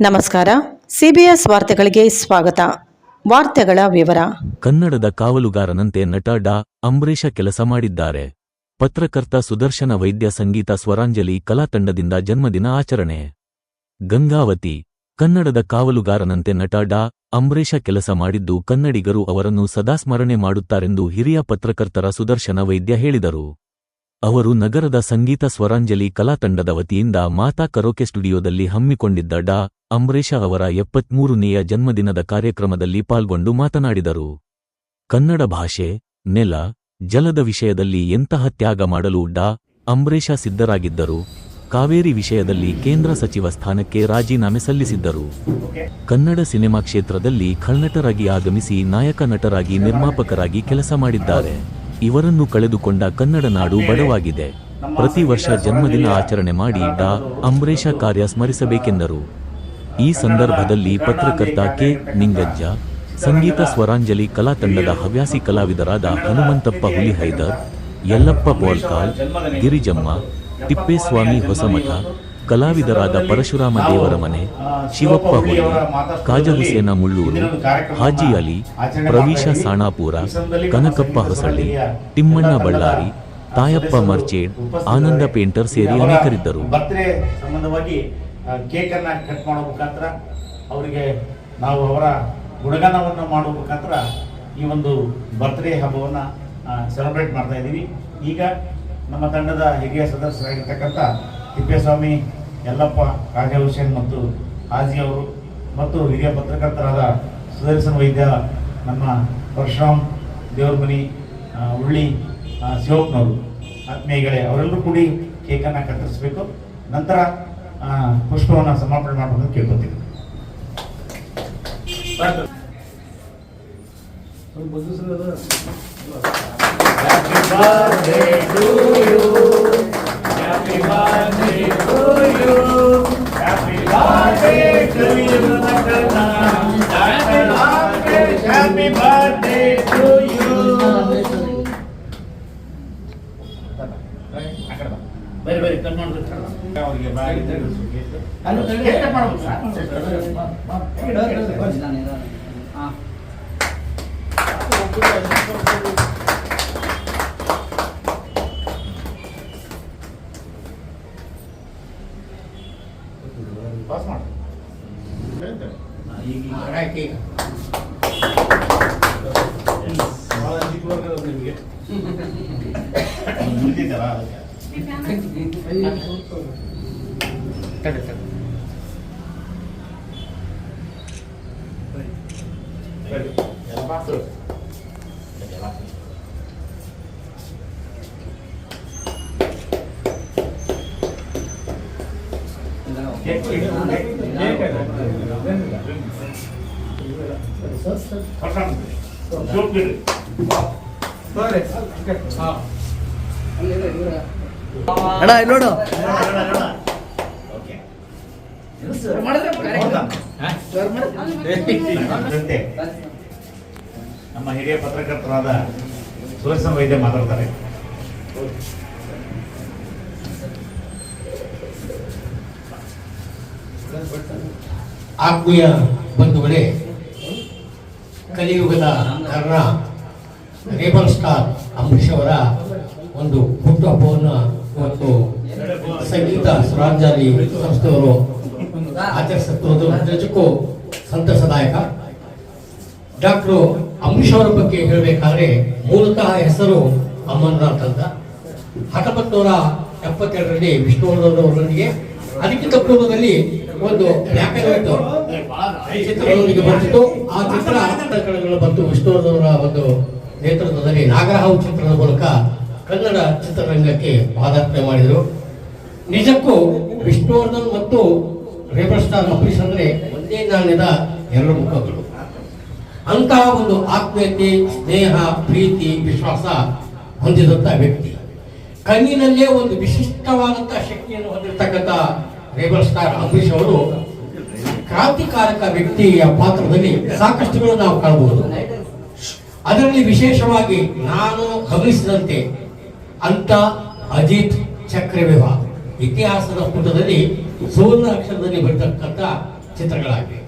ನಮಸ್ಕಾರ. ಸಿಬಿಎಸ್ ವಾರ್ತೆಗಳಿಗೆ ಸ್ವಾಗತ. ವಾರ್ತೆಗಳ ವಿವರ. ಕನ್ನಡದ ಕಾವಲುಗಾರನಂತೆ ನಟ ಡಾ. ಅಂಬರೀಷ ಕೆಲಸ ಮಾಡಿದ್ದಾರೆ. ಪತ್ರಕರ್ತ ಸುದರ್ಶನ ವೈದ್ಯ ಸಂಗೀತ ಸ್ವರಾಂಜಲಿ ಕಲಾ ತಂಡದಿಂದ ಜನ್ಮದಿನ ಆಚರಣೆ. ಗಂಗಾವತಿ. ಕನ್ನಡದ ಕಾವಲುಗಾರನಂತೆ ನಟ ಡಾ. ಅಂಬರೀಷ ಕೆಲಸ ಮಾಡಿದ್ದು ಕನ್ನಡಿಗರು ಅವರನ್ನು ಸದಾ ಸ್ಮರಣೆ ಮಾಡುತ್ತಾರೆಂದು ಹಿರಿಯ ಪತ್ರಕರ್ತರ ಸುದರ್ಶನ ವೈದ್ಯ ಹೇಳಿದರು. ಅವರು ನಗರದ ಸಂಗೀತ ಸ್ವರಾಂಜಲಿ ಕಲಾತಂಡದ ವತಿಯಿಂದ ಮಾತಾ ಕರೋಕೆ ಸ್ಟುಡಿಯೋದಲ್ಲಿ ಹಮ್ಮಿಕೊಂಡಿದ್ದ ಡಾ. ಅಂಬರೀಷ ಅವರ ಎಪ್ಪತ್ಮೂರನೆಯ ಜನ್ಮದಿನದ ಕಾರ್ಯಕ್ರಮದಲ್ಲಿ ಪಾಲ್ಗೊಂಡು ಮಾತನಾಡಿದರು. ಕನ್ನಡ ಭಾಷೆ, ನೆಲ, ಜಲದ ವಿಷಯದಲ್ಲಿ ಎಂತಹ ತ್ಯಾಗ ಮಾಡಲು ಡಾ. ಅಂಬರೀಷ ಸಿದ್ಧರಾಗಿದ್ದರು. ಕಾವೇರಿ ವಿಷಯದಲ್ಲಿ ಕೇಂದ್ರ ಸಚಿವ ಸ್ಥಾನಕ್ಕೆ ರಾಜೀನಾಮೆ ಸಲ್ಲಿಸಿದ್ದರು. ಕನ್ನಡ ಸಿನಿಮಾ ಕ್ಷೇತ್ರದಲ್ಲಿ ಖಳ್ನಟರಾಗಿ ಆಗಮಿಸಿ ನಾಯಕ ನಟರಾಗಿ ನಿರ್ಮಾಪಕರಾಗಿ ಕೆಲಸ ಮಾಡಿದ್ದಾರೆ. ಇವರನ್ನು ಕಳೆದುಕೊಂಡ ಕನ್ನಡ ನಾಡು ಬಡವಾಗಿದೆ. ಪ್ರತಿ ವರ್ಷ ಜನ್ಮದಿನ ಆಚರಣೆ ಮಾಡಿ ಡಾ. ಅಂಬರೀಷ ಕಾರ್ಯ ಸ್ಮರಿಸಬೇಕೆಂದರು. ಈ ಸಂದರ್ಭದಲ್ಲಿ ಪತ್ರಕರ್ತ ಕೆ. ನಿಂಗಜ್ಜ ಸಂಗೀತ ಸ್ವರಾಂಜಲಿ ಕಲಾ ತಂಡದ ಹವ್ಯಾಸಿ ಕಲಾವಿದರಾದ ಹನುಮಂತಪ್ಪ ಹುಲಿಹೈದರ್ ಯಲ್ಲಪ್ಪ ಬೋಲ್ಕಾಲ್ ಗಿರಿಜಮ್ಮ ತಿಪ್ಪೇಸ್ವಾಮಿ ಹೊಸಮಠ ಕಲಾವಿದರಾದ ಪರಶುರಾಮ ದೇವರ ಮನೆ, ಶಿವಪ್ಪ ಹೊಳೆ ಕಾಜಹುಸೇನ ಮುಳ್ಳೂರು, ಹಾಜಿ ಅಲಿ, ಪ್ರವೀಶ ಸಾಣಾಪುರ, ಕನಕಪ್ಪ ಹೊಸಳ್ಳಿ, ತಿಮ್ಮಣ್ಣ ಬಳ್ಳಾರಿ, ತಾಯಪ್ಪ ಮರ್ಚೇಡ್ ಆನಂದ ಪೇಂಟರ್ ಸೇರಿ ಅನೇಕರಿದ್ದರು. ಸಂಬಂಧವಾಗಿ ಅವರಿಗೆ ನಾವು ಅವರ ಗುಣಗಾನವನ್ನು ಈ ಒಂದು ಬರ್ತ್ಡೇ ಹಬ್ಬವನ್ನು ಸೆಲೆಬ್ರೇಟ್ ಮಾಡ್ತಾ ಇದ್ದೀವಿ. ಈಗ ನಮ್ಮ ತಂಡದ ಹಿರಿಯ ಸದಸ್ಯರಾಗಿರ್ತಕ್ಕಂಥ ತಿಪ್ಪೇಸ್ವಾಮಿ ಯಲ್ಲಪ್ಪ ರಾಜಾ ಹುಸೇನ್ ಮತ್ತು ಹಾಜಿ ಅವರು ಮತ್ತು ಹಿರಿಯ ಪತ್ರಕರ್ತರಾದ ಸುದರ್ಶನ್ ವೈದ್ಯ ನಮ್ಮ ಪರಶುರಾಮ್ ದೇವ್ರಮನಿ ಉಳ್ಳಿ ಶಿವಪ್ಪನವರು. ಆತ್ಮೀಯಗಳೇ ಅವರೆಲ್ಲರೂ ಕೂಡಿ ಕೇಕನ್ನು ಕತ್ತರಿಸಬೇಕು. ನಂತರ ಪುಷ್ಪವನ್ನು ಸಮರ್ಪಣೆ ಮಾಡಬೇಕು ಕೇಳ್ಕೊತೀವಿ Happy birthday to you. ಅವರಿಗೆ ಬಾಯಿ ತೆಗೆಸ್ಬೇಕು. ಕೇಕ್ ಕಟ್ ಮಾಡ್ಬೇಕು ಸರ್. ಪಾಸ್ ಮಾಡು. ಈಗ ಈಗ ಭಾಳ ಚಿಕ್ಕವರ್ಗದ ನಿಮಗೆ ಮುಗಿದಿದ್ದಲ್ಲ ಅದಕ್ಕೆ ತಡೆ ತಡೆ ಬರಿ. ಎಲ್ಲ ಪಾಸು. ಎಲ್ಲ ಪಾಸು. ಅಣ್ಣ ಇಲ್ಲಿ ನೋಡು. ನಮ್ಮ ಹಿರಿಯ ಪತ್ರಕರ್ತರಾದ ಸುದರ್ಶನ ವೈದ್ಯ ಮಾತಾಡ್ತಾರೆ. ಆತ್ಮೀಯ ಬಂಧುಗಳೇ ಕಲಿಯುಗದ ಕರ್ಣ ರೇಬಲ್ ಸ್ಟಾರ್ ಅಂಬರೀಷ್ ಅವರ ಒಂದು ಹುಟ್ಟುಹಬ್ಬವನ್ನು ಇವತ್ತು ಸಂಗೀತ ಸ್ವರಾಂಜಲಿ ಸಂಸ್ಥೆಯವರು ಆಚರಿಸುತ್ತಿರುವುದು ನಿಜಕ್ಕೂ ಸಂತಸದಾಯಕ. ಡಾಕ್ಟರ್ ಅಂಬರೀಷ್ ಅವರ ಬಗ್ಗೆ ಹೇಳಬೇಕಾದ್ರೆ ಮೂಲತಃ ಹೆಸರು ಅಮರನಾಥ್ ಅಂತ. ಹತ್ತೊಂಬತ್ತು ನೂರ ಎಪ್ಪತ್ತೆರಡರಲ್ಲಿ ವಿಷ್ಣುವರ್ಧನ್ ಅವರೊಂದಿಗೆ ಅದಕ್ಕಿಂತ ಪೂರ್ವದಲ್ಲಿ ಒಂದು ಬ್ಲ್ಯಾಕ್ ಬಂದಿತ್ತು. ಆ ಚಿತ್ರ ಬಂತು. ವಿಷ್ಣುವರ್ಧನ್ ಅವರ ಒಂದು ನೇತೃತ್ವದಲ್ಲಿ ನಾಗರಹಾವು ಚಿತ್ರದ ಮೂಲಕ ಕನ್ನಡ ಚಿತ್ರರಂಗಕ್ಕೆ ಪಾದಾರ್ಪಣೆ ಮಾಡಿದರು. ನಿಜಕ್ಕೂ ವಿಷ್ಣುವರ್ಧನ್ ಮತ್ತು ರೇಬಲ್ ಸ್ಟಾರ್ ಅಂಬರೀಷ್ ಅಂದ್ರೆ ಒಂದೇ ನಾಣ್ಯದ ಎರಡು ಮುಖಗಳು. ಅಂತಹ ಒಂದು ಆತ್ಮೀಯತೆ, ಸ್ನೇಹ, ಪ್ರೀತಿ, ವಿಶ್ವಾಸ ಹೊಂದಿದಂತಹ ವ್ಯಕ್ತಿ. ಕಣ್ಣಿನಲ್ಲೇ ಒಂದು ವಿಶಿಷ್ಟವಾದಂತಹ ಶಕ್ತಿಯನ್ನು ಹೊಂದಿರತಕ್ಕಂಥ ರೇಬಲ್ ಸ್ಟಾರ್ ಅಂಬರೀಷ್ ಅವರು ಕ್ರಾಂತಿಕಾರಕ ವ್ಯಕ್ತಿಯ ಪಾತ್ರದಲ್ಲಿ ಸಾಕಷ್ಟುಗಳು ನಾವು ಕಾಣಬಹುದು. ಅದರಲ್ಲಿ ವಿಶೇಷವಾಗಿ ನಾನು ಗಮನಿಸಿದಂತೆ ಅಂತ ಅಜಿತ್ ಚಕ್ರವ್ಯೂಹ ಇತಿಹಾಸದ ಪುಟದಲ್ಲಿ ಸುವರ್ಣ ಅಕ್ಷರದಲ್ಲಿ ಬರ್ತಕ್ಕಂಥ ಚಿತ್ರಗಳಾಗಿವೆ.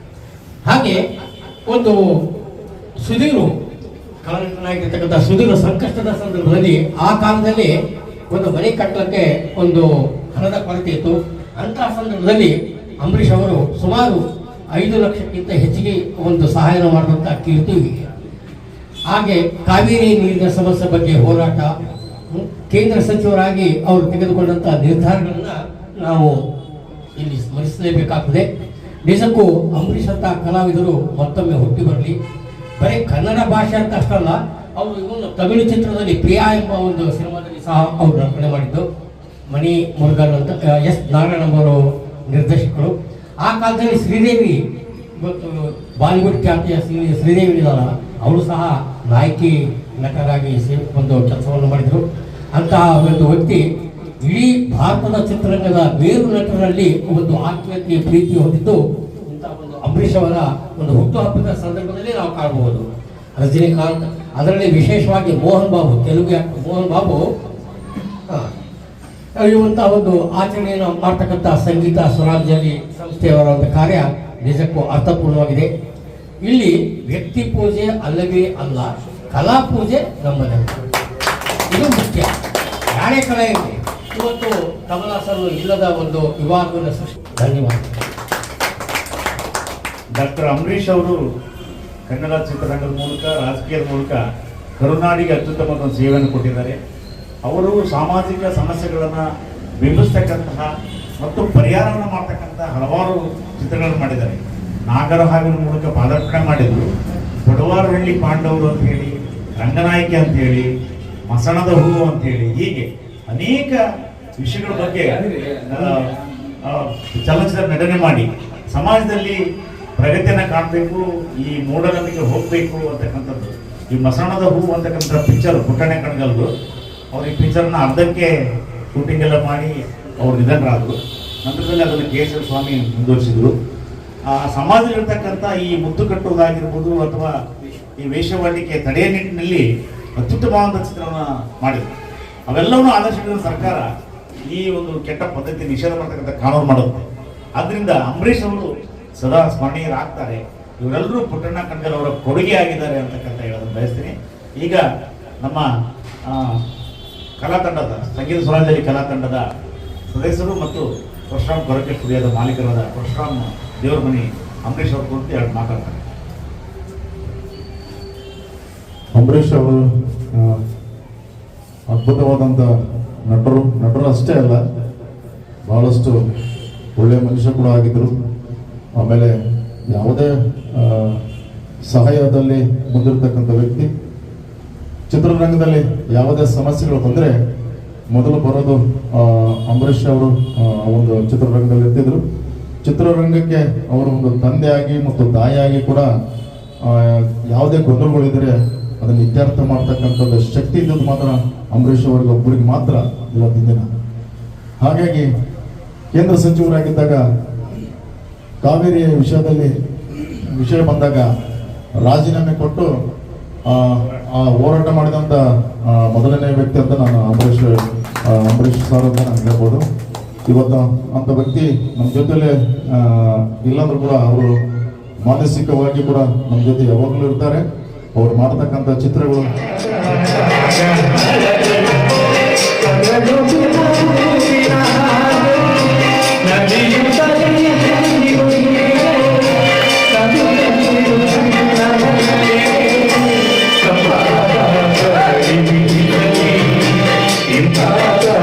ಹಾಗೆ ಒಂದು ಸುದೀರು ಕಲಾವಿದನಾಗಿರ್ತಕ್ಕಂಥ ಸುದೀರು ಸಂಕಷ್ಟದ ಸಂದರ್ಭದಲ್ಲಿ ಆ ಕಾಲದಲ್ಲಿ ಒಂದು ಮನೆ ಕಟ್ಟಲಕ್ಕೆ ಒಂದು ಹಣದ ಕೊರತೆ ಇತ್ತು. ಅಂತಹ ಸಂದರ್ಭದಲ್ಲಿ ಅಂಬರೀಷ್ ಅವರು ಸುಮಾರು ಐದು ಲಕ್ಷಕ್ಕಿಂತ ಹೆಚ್ಚಿಗೆ ಒಂದು ಸಹಾಯ ಮಾಡಿದಂಥ ಕೀರ್ತಿ. ಹಾಗೆ ಕಾವೇರಿ ನೀರಿನ ಸಮಸ್ಯೆ ಬಗ್ಗೆ ಹೋರಾಟ ಕೇಂದ್ರ ಸಚಿವರಾಗಿ ಅವರು ತೆಗೆದುಕೊಂಡಂತ ನಿರ್ಧಾರಗಳನ್ನ ನಾವು ಇಲ್ಲಿ ಸ್ಮರಿಸಲೇಬೇಕಾಗ್ತದೆ. ನಿಜಕ್ಕೂ ಅಂಬರೀಷ್ ಅಂತ ಕಲಾವಿದರು ಮತ್ತೊಮ್ಮೆ ಹುಟ್ಟಿ ಬರಲಿ. ಬರೀ ಕನ್ನಡ ಭಾಷೆ ಅಂತ ಅಷ್ಟಲ್ಲ, ಅವರು ಇವನು ತಮಿಳು ಚಿತ್ರದಲ್ಲಿ ಪ್ರಿಯಾ ಎಂಬ ಒಂದು ಸಿನಿಮಾದಲ್ಲಿ ಸಹ ಅವರು ನರ್ಪಣೆ ಮಾಡಿದ್ದು. ಮಣಿ ಮುರುಗನ್ ಅಂತ ಎಸ್ ನಾರಾಯಣ ಅವರು ನಿರ್ದೇಶಕರು. ಆ ಕಾಲದಲ್ಲಿ ಶ್ರೀದೇವಿ, ಇವತ್ತು ಬಾಲಿವುಡ್ ಖ್ಯಾತಿಯ ಶ್ರೀ ಶ್ರೀದೇವಿ ಇದ್ದಾಳ ಅವರು ಸಹ ನಾಯಕಿ ನಟರಾಗಿ ಸೇ- ಒಂದು ಕೆಲಸವನ್ನು ಮಾಡಿದರು. ಅಂತಹ ಒಂದು ವ್ಯಕ್ತಿ ಇಡೀ ಭಾರತದ ಚಿತ್ರರಂಗದ ಬೇರು ನಟರಲ್ಲಿ ಒಂದು ಆತ್ಮೀಯತೆಯ ಪ್ರೀತಿ ಹೊಂದಿದ್ದು ಇಂತಹ ಒಂದು ಅಂಬರೀಷ್ ಅವರ ಒಂದು ಹುಟ್ಟುಹಬ್ಬದ ಸಂದರ್ಭದಲ್ಲಿ ನಾವು ಕಾಣಬಹುದು. ರಜನಿಕಾಂತ್, ಅದರಲ್ಲಿ ವಿಶೇಷವಾಗಿ ಮೋಹನ್ ಬಾಬು, ತೆಲುಗು ಮೋಹನ್ ಬಾಬು ಇರುವಂತಹ ಒಂದು ಆಚರಣೆಯನ್ನು ಮಾಡ್ತಕ್ಕಂಥ ಸಂಗೀತ ಸ್ವರಾಜ್ಯದಲ್ಲಿ ಸಂಸ್ಥೆಯವರ ಒಂದು ಕಾರ್ಯ ನಿಜಕ್ಕೂ ಅರ್ಥಪೂರ್ಣವಾಗಿದೆ. ಇಲ್ಲಿ ವ್ಯಕ್ತಿ ಪೂಜೆ ಅಲ್ಲವೇ ಅಲ್ಲ, ಕಲಾ ಪೂಜೆ ನಮ್ಮದೇ ಇದು ಮುಖ್ಯ. ಯಾರೇ ಕಲೆ ಇವತ್ತು ಕಮಲಾಸರು ಇಲ್ಲದ ಒಂದು ವಿವಾದವನ್ನು ಸೃಷ್ಟಿ ಧನ್ಯವಾದ. ಡಾಕ್ಟರ್ ಅಂಬರೀಷ್ ಅವರು ಕನ್ನಡ ಚಿತ್ರರಂಗದ ಮೂಲಕ, ರಾಜಕೀಯದ ಮೂಲಕ ಕರುನಾಡಿಗೆ ಅತ್ಯುತ್ತಮ ಒಂದು ಸೇವೆಯನ್ನು ಕೊಟ್ಟಿದ್ದಾರೆ. ಅವರು ಸಾಮಾಜಿಕ ಸಮಸ್ಯೆಗಳನ್ನು ಬಿಂಬಿಸ್ತಕ್ಕಂತಹ ಮತ್ತು ಪರಿಹಾರವನ್ನು ಮಾಡ್ತಕ್ಕಂತಹ ಹಲವಾರು ಚಿತ್ರಗಳನ್ನು ಮಾಡಿದ್ದಾರೆ. ನಾಗರಹಾವಿನ ಮೂಲಕ ಪಾದಾರ್ಪಣೆ ಮಾಡಿದ್ರು. ಬಡವಾರಹಳ್ಳಿ ಪಾಂಡವರು ಅಂತ ಹೇಳಿ, ರಂಗನಾಯಕಿ ಅಂತ ಹೇಳಿ, ಮಸಣದ ಹೂವು ಅಂತ ಹೇಳಿ, ಹೀಗೆ ಅನೇಕ ವಿಷಯಗಳ ಬಗ್ಗೆ ಚಲನಚಿತ್ರ ನಟನೆ ಮಾಡಿ. ಸಮಾಜದಲ್ಲಿ ಪ್ರಗತಿಯನ್ನು ಕಾಣಬೇಕು, ಈ ಮೂಢನಂಬಿಕೆ ಹೋಗಬೇಕು ಅಂತಕ್ಕಂಥದ್ದು. ಈ ಮಸಣದ ಹೂವು ಅಂತಕ್ಕಂಥ ಪಿಕ್ಚರ್ ಪುಟ್ಟಣೆ ಕಣ್ಗಲ್ದು ಅವ್ರು ಈ ಪಿಕ್ಚರ್ನ ಅರ್ಧಕ್ಕೆ ಶೂಟಿಂಗ್ ಎಲ್ಲ ಮಾಡಿ ಅವ್ರು ನಿಧನರಾದರು. ನಂತರದಲ್ಲಿ ಅದನ್ನು ಕೆ ಎಸ್ ಎಲ್ ಸ್ವಾಮಿ ಮುಂದುವರಿಸಿದ್ರು. ಆ ಸಮಾಜದಲ್ಲಿರ್ತಕ್ಕಂಥ ಈ ಮುದ್ದು ಕಟ್ಟುವುದಾಗಿರ್ಬೋದು ಅಥವಾ ಈ ವೇಷವಾಟಿಕೆ ತಡೆಯ ನಿಟ್ಟಿನಲ್ಲಿ ಅತ್ಯುತ್ತಮವಾದ ಚಿತ್ರವನ್ನು ಮಾಡಿದ್ರು. ಅವೆಲ್ಲವನ್ನೂ ಆದರ್ಶಗಳ ಸರ್ಕಾರ ಈ ಒಂದು ಕೆಟ್ಟ ಪದ್ಧತಿ ನಿಷೇಧ ಮಾಡ್ತಕ್ಕಂಥ ಕಾನೂನು ಮಾಡುತ್ತೆ. ಆದ್ರಿಂದ ಅಂಬರೀಷ್ ಅವರು ಸದಾ ಸ್ಮರಣೀಯರಾಗ್ತಾರೆ. ಇವರೆಲ್ಲರೂ ಪುಟ್ಟಣ್ಣ ಕಣ್ಗಲ್ ಅವರ ಕೊಡುಗೆ ಆಗಿದ್ದಾರೆ ಅಂತಕ್ಕಂಥ ಹೇಳೋದನ್ನು ಬಯಸ್ತೀನಿ. ಈಗ ನಮ್ಮ ಕಲಾ ತಂಡದ ಸಂಗೀತ ಸ್ವರಾಜ್ಯದಲ್ಲಿ ಕಲಾ ತಂಡದ ಸದಸ್ಯರು ಮತ್ತು ಪರಶುರಾಮ್ ಕೊರಕೆ ಸ್ಟುಡಿಯೋದ ಮಾಲೀಕರಾದ ಪರಶುರಾಮ್ ದೇವರ ಮನಿ ಅಂಬರೀಷ್ ಅವರು ಕುರಿತು ಎರಡು ಮಾತಾಡ್ತಾರೆ. ಅಂಬರೀಷ್ ಅವರು ಅದ್ಭುತವಾದಂಥ ನಟರು ನಟರು ಅಷ್ಟೇ ಅಲ್ಲ, ಬಹಳಷ್ಟು ಒಳ್ಳೆಯ ಮನುಷ್ಯ ಕೂಡ ಆಗಿದ್ದರು ಆಮೇಲೆ ಯಾವುದೇ ಸಹಾಯದಲ್ಲಿ ಮುಂದಿರ್ತಕ್ಕಂಥ ವ್ಯಕ್ತಿ, ಚಿತ್ರರಂಗದಲ್ಲಿ ಯಾವುದೇ ಸಮಸ್ಯೆಗಳು ಬಂದರೆ ಮೊದಲು ಬರೋದು ಅಂಬರೀಷ್ ಅವರು ಒಂದು ಚಿತ್ರರಂಗದಲ್ಲಿ ಇರ್ತಿದ್ರು ಚಿತ್ರರಂಗಕ್ಕೆ ಅವರು ಒಂದು ತಂದೆಯಾಗಿ ಮತ್ತು ತಾಯಿಯಾಗಿ ಕೂಡ ಯಾವುದೇ ಗೊಂದಲಗಳಿದ್ರೆ ಅದನ್ನು ಇತ್ಯರ್ಥ ಮಾಡ್ತಕ್ಕಂಥದ್ದು ಶಕ್ತಿ ಇದ್ದದ್ದು ಮಾತ್ರ ಅಂಬರೀಷ್ ಅವರಿಗೆ ಒಬ್ಬರಿಗೆ ಮಾತ್ರ ಇವತ್ತಿನ ದಿನ ಹಾಗಾಗಿ ಕೇಂದ್ರ ಸಚಿವರಾಗಿದ್ದಾಗ ಕಾವೇರಿಯ ವಿಷಯದಲ್ಲಿ ವಿಷಯ ಬಂದಾಗ ರಾಜೀನಾಮೆ ಕೊಟ್ಟು ಆ, ಹೋರಾಟ ಮಾಡಿದಂಥ ಮೊದಲನೇ ವ್ಯಕ್ತಿ ಅಂತ ನಾನು ಅಂಬರೀಷ್ ಅಂಬರೀಷ್ ಸರ್ ಅಂತ ನಾನು ಹೇಳ್ಬೋದು. ಇವತ್ತು ಅಂತ ವ್ಯಕ್ತಿ ನಮ್ಮ ಜೊತೆಲೆ ಇಲ್ಲಾಂದ್ರೂ ಕೂಡ ಅವರು ಮಾನಸಿಕವಾಗಿ ಕೂಡ ನಮ್ಮ ಜೊತೆ ಯಾವಾಗಲೂ ಇರ್ತಾರೆ. ಅವ್ರು ಮಾಡ್ತಕ್ಕಂಥ ಚಿತ್ರಗಳು. Yeah.